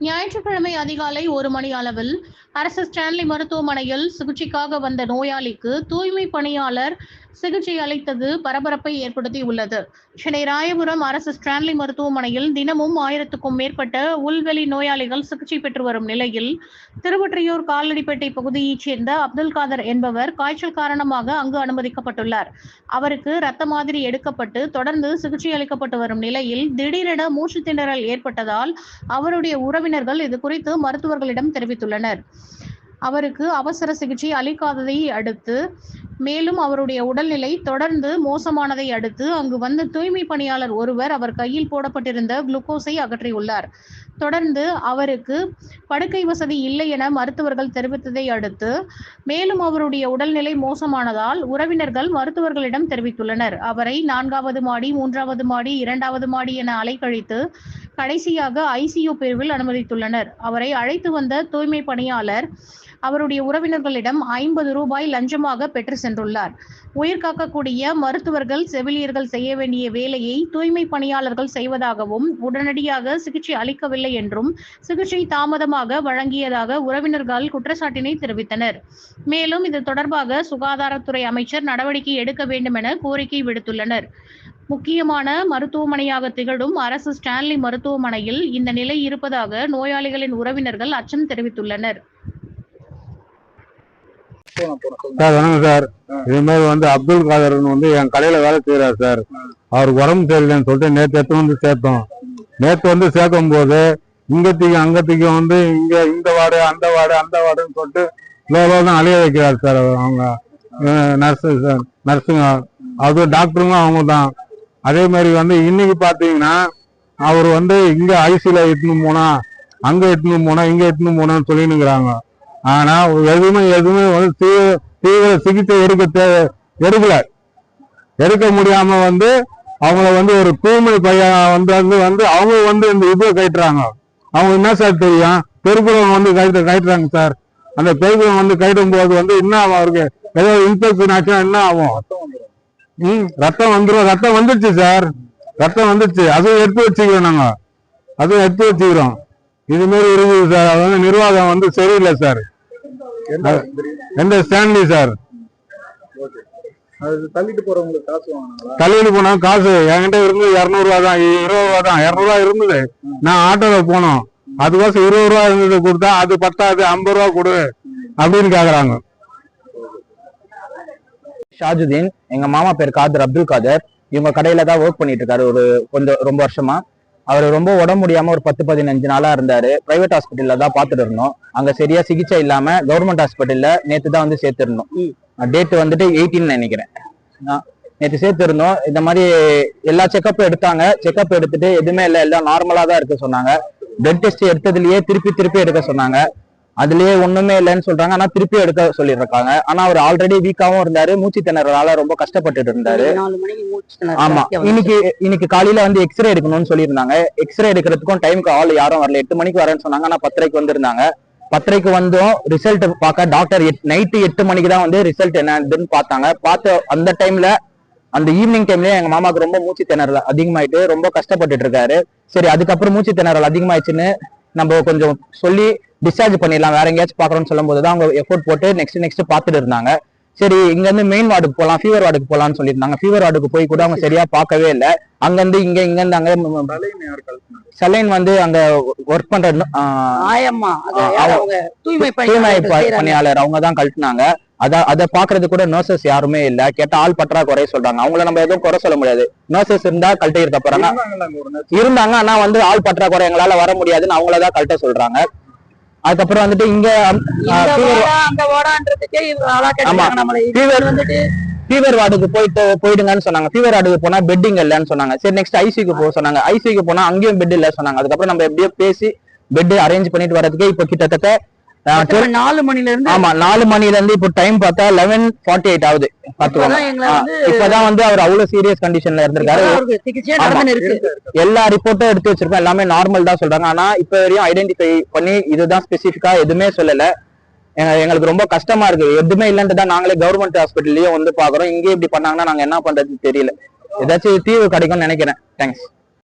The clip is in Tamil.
ஞாயிற்றுக்கிழமை அதிகாலை ஒரு மணி அளவில் அரசு ஸ்டான்லி மருத்துவமனையில் சிகிச்சைக்காக வந்த நோயாளிக்கு தூய்மை பணியாளர் சிகிச்சை அளித்தது பரபரப்பை ஏற்படுத்தியுள்ளது. சென்னை ராயபுரம் அரசு ஸ்டான்லி மருத்துவமனையில் தினமும் ஆயிரத்துக்கும் மேற்பட்ட உள்வெளி நோயாளிகள் சிகிச்சை பெற்று வரும் நிலையில் திருவொற்றியூர் காலடிப்பேட்டை பகுதியைச் சேர்ந்த அப்துல் காதர் என்பவர் காய்ச்சல் காரணமாக அங்கு அனுமதிக்கப்பட்டுள்ளார். அவருக்கு ரத்த மாதிரி எடுக்கப்பட்டு தொடர்ந்து சிகிச்சை அளிக்கப்பட்டு வரும் நிலையில் திடீரென மூச்சு திணறல் ஏற்பட்டதால் அவருடைய உறவினர்கள் இது குறித்து மருத்துவர்களிடம் தெரிவித்துள்ளனர். அவருக்கு அவசர சிகிச்சை அளிக்காததை அடுத்து மேலும் அவருடைய உடல்நிலை தொடர்ந்து மோசமானதை அடுத்து அங்கு வந்த தூய்மை பணியாளர் ஒருவர் அவர் கையில் போடப்பட்டிருந்த குளுக்கோஸை அகற்றியுள்ளார். தொடர்ந்து அவருக்கு படுக்கை வசதி இல்லை என மருத்துவர்கள் தெரிவித்ததை அடுத்து மேலும் அவருடைய உடல்நிலை மோசமானதால் உறவினர்கள் மருத்துவர்களிடம் தெரிவித்துள்ளனர். அவரை நான்காவது மாடி மூன்றாவது மாடி இரண்டாவது மாடி என அலைக்கழித்து கடைசியாக ஐசியு பிரிவில் அனுமதித்துள்ளனர். அவரை அழைத்து வந்த தூய்மை பணியாளர் அவருடைய உறவினர்களிடம் ஐம்பது ரூபாய் லஞ்சமாக பெற்று சென்றுள்ளார். உயிர் காக்கக்கூடிய மருத்துவர்கள் செவிலியர்கள் செய்ய வேண்டிய வேலையை தூய்மை பணியாளர்கள் செய்வதாகவும் உடனடியாக சிகிச்சை அளிக்கவில்லை என்றும் சிகிச்சை தாமதமாக வழங்கியதாக உறவினர்கள் குற்றச்சாட்டினை தெரிவித்தனர். மேலும் இது தொடர்பாக சுகாதாரத்துறை அமைச்சர் நடவடிக்கை எடுக்க வேண்டும் என கோரிக்கை விடுத்துள்ளனர். முக்கியமான மருத்துவமனையாக திகழும் அரசு ஸ்டான்லி மருத்துவமனையில் இந்த நிலை இருப்பதாக நோயாளிகளின் உறவினர்கள் அச்சம் தெரிவித்துள்ளனர். சார் வணக்கம் சார். இது மாதிரி வந்து அப்துல் காதர்னு வந்து என் கடையில வேலை செய்யறாரு சார். அவருக்கு உடம்பு சரியில்லைன்னு சொல்லிட்டு நேற்று எடுத்து வந்து சேர்த்தோம். நேற்று வந்து சேர்க்கும் போது இங்கத்துக்கு அங்கத்துக்கு வந்து இங்க இந்த வார்டு அந்த வார்டு அந்த வார்டுன்னு சொல்லிட்டு லோ லோ தான் அலைய வைக்கிறாரு சார் அவங்க. நர்ஸு சார் நர்ஸுங்க. அது டாக்டருங்க அவங்க தான். அதே மாதிரி வந்து இன்னைக்கு பார்த்தீங்கன்னா அவர் வந்து இங்க ஐசியில் இட்டுன்னு போனா அங்க இட்டுன்னு போனா இங்க இட்டுன்னு போனான்னு சொல்லினுங்கிறாங்க ஆனா எதுவுமே எதுவுமே வந்து தீவிர தீவிர சிகிச்சை எடுக்க தேவை எடுக்கல. எடுக்க முடியாம வந்து அவங்கள வந்து ஒரு தூய்மை பையன் வந்து வந்து வந்து அவங்க வந்து இந்த இது கட்டுறாங்க அவங்க என்ன சார் தெரியும்? பெருக்குறவங்க வந்து கயிட்டு கட்டுறாங்க சார். அந்த பெருக்குறவங்க வந்து கட்டும் போது வந்து என்ன ஆகும்? அவருக்கு ஏதோ இன்ஃபெக்ஷன் ஆச்சுன்னா என்ன ஆகும்? ம் ரத்தம் வந்துடும் ரத்தம் வந்துருச்சு சார். ரத்தம் வந்துருச்சு. அதுவும் எடுத்து வச்சுக்கிறோம் நாங்க. அதுவும் எடுத்து வச்சுக்கிறோம். இது மாதிரி இருக்குது சார். அது வந்து நிர்வாகம் வந்து சரியில்லை சார். எந்த ஸ்டான்லி சார். அது தள்ளிட்டு போறவங்களுக்கு காசு வாங்கினாங்களா? தள்ளிட்டு போனா காசு. என்கிட்ட இருந்து இரநூறுவா தான் இருபது ரூபா தான். இரநூறுவா இருந்தது. நான் ஆட்டோல போனோம். அதுக்கோசம் இருபது ரூபா இருந்தது கொடுத்தா அது பத்தாது ஐம்பது ரூபா கொடு அப்படின்னு கேக்குறாங்க. ஷாஜுதீன் எங்க மாமா பேர் காதர் அப்துல் காதர். இவங்க கடையில தான் ஒர்க் பண்ணிட்டு இருக்காரு. ஒரு கொஞ்சம் ரொம்ப வருஷமா. அவர் ரொம்ப உடம்பு முடியாம ஒரு பத்து பதினஞ்சு நாளா இருந்தாரு. பிரைவேட் ஹாஸ்பிட்டல்ல தான் பாத்துட்டு இருந்தோம். அங்க சரியா சிகிச்சை இல்லாம கவர்மெண்ட் ஹாஸ்பிட்டல்ல நேத்து தான் வந்து சேர்த்திருந்தோம். டேட் வந்துட்டு எயிட்டீன் நினைக்கிறேன். நேத்து சேர்த்திருந்தோம். இந்த மாதிரி எல்லா செக்கப்பும் எடுத்தாங்க. செக்கப் எடுத்துட்டு எதுவுமே இல்லை எல்லாம் நார்மலா தான் இருக்கு சொன்னாங்க. பிளட் டெஸ்ட் எடுத்ததுலயே திருப்பி திருப்பி எடுக்க சொன்னாங்க. அதுலயே ஒண்ணுமே இல்லைன்னு சொல்றாங்க. ஆனா திருப்பி எடுக்க சொல்லியிருக்காங்க. ஆனா அவர் ஆல்ரெடி வீக்காவும் இருந்தாரு. மூச்சு திணறனால ரொம்ப கஷ்டப்பட்டுட்டு இருந்தாரு. ஆமா. இன்னைக்கு இன்னைக்கு காலையில வந்து எக்ஸ்ரே எடுக்கணும்னு சொல்லியிருந்தாங்க. எக்ஸ்ரே எடுக்கிறதுக்கும் டைம்க்கு ஆள் யாரும் வரல. எட்டு மணிக்கு வரேன்னு சொன்னாங்க. ஆனா பத்தரைக்கு வந்திருந்தாங்க. பத்தரைக்கு வந்தும் ரிசல்ட் பார்க்க டாக்டர் நைட்டு எட்டு மணிக்கு தான் வந்து ரிசல்ட் என்னதுன்னு பார்த்தாங்க. பார்த்த அந்த டைம்ல அந்த ஈவினிங் டைம்லயே எங்க மாமாக்கு ரொம்ப மூச்சு திணறல் அதிகமாயிட்டு ரொம்ப கஷ்டப்பட்டுட்டு இருக்காரு. சரி அதுக்கப்புறம் மூச்சு திணறல் அதிகமாயிடுச்சுன்னு நம்ம கொஞ்சம் சொல்லி டிஸ்சார்ஜ் பண்ணிடலாம். வேற எங்கேயாச்சும் பாக்குறோம்னு சொல்லும் போது தான் அவங்க எஃபோர்ட் போட்டு நெக்ஸ்ட் நெக்ஸ்ட் பார்த்துட்டு இருந்தாங்க. சரி இங்க இருந்து மெயின் வார்டுக்கு போலாம் ஃபீவர் வார்டுக்கு போலாம்னு சொல்லியிருந்தாங்க. ஃபீவர் வார்டுக்கு போய் கூட அவங்க சரியா பார்க்கவே இல்லை. அங்க இருந்து இங்க இங்க இருந்து அங்க சலைன் வந்து அங்க ஒர்க் அவங்க தூய்மை. பணியாளர் அவங்க தான் கழட்டினாங்க. அத அத பாக்குறது கூட நர்சஸ் யாருமே இல்ல. கேட்டா ஆள் பற்றாக்குறை சொல்றாங்க. அவங்கள நம்ம எதுவும் குறை சொல்ல முடியாது. நர்சஸ் இருந்தா கழட்டி இருக்க போறாங்க. இருந்தாங்க ஆனா வந்து ஆள் பற்றாக்குறை எங்களால வர முடியாதுன்னு அவங்களதான் கழட்ட சொல்றாங்க. அதுக்கப்புறம் வந்துட்டு இங்க ஃபீவர் வார்டுக்கு போயிட்டு போயிடுங்கன்னு சொன்னாங்க. ஃபீவர் வார்டுக்கு போனா பெட்டிங் இல்லைன்னு சொன்னாங்க. சரி நெக்ஸ்ட் ஐசிக்கு போக சொன்னாங்க. ஐசிக்கு போனா அங்கேயும் பெட் இல்ல சொன்னாங்க. அதுக்கப்புறம் நம்ம எப்படியோ பேசி பெட் அரேஞ்ச் பண்ணிட்டு வரதுக்கே இப்போ கிட்டத்தட்ட? நாலு மணில இருந்து ஆமா நாலு மணில இருந்து இப்போ டைம் பார்த்தா லெவன் ஃபார்ட்டி எயிட் ஆகுது இப்பதான் வந்து அவர் அவ்வளவு சீரியஸ் கண்டிஷன்ல இருந்திருக்காரு. எல்லா ரிப்போர்ட்டும் எடுத்து வச்சிருக்கோம். எல்லாமே நார்மல் தான் சொல்றாங்க. ஆனா இப்ப வரையும் ஐடென்டிஃபை பண்ணி இதுதான் ஸ்பெசிஃபிக்கா எதுவுமே சொல்லல. எங்க- எங்களுக்கு ரொம்ப கஷ்டமா இருக்கு எதுவுமே இல்லைன்ட்டு தான் நாங்களே கவர்மெண்ட் ஹாஸ்பிட்டல்லயும் வந்து பாக்குறோம் இங்கே இப்படி பண்ணாங்கன்னா நாங்க என்ன பண்றதுன்னு தெரியல. ஏதாச்சும் தீர்வு கிடைக்கும்னு நினைக்கிறேன். தேங்க்ஸ்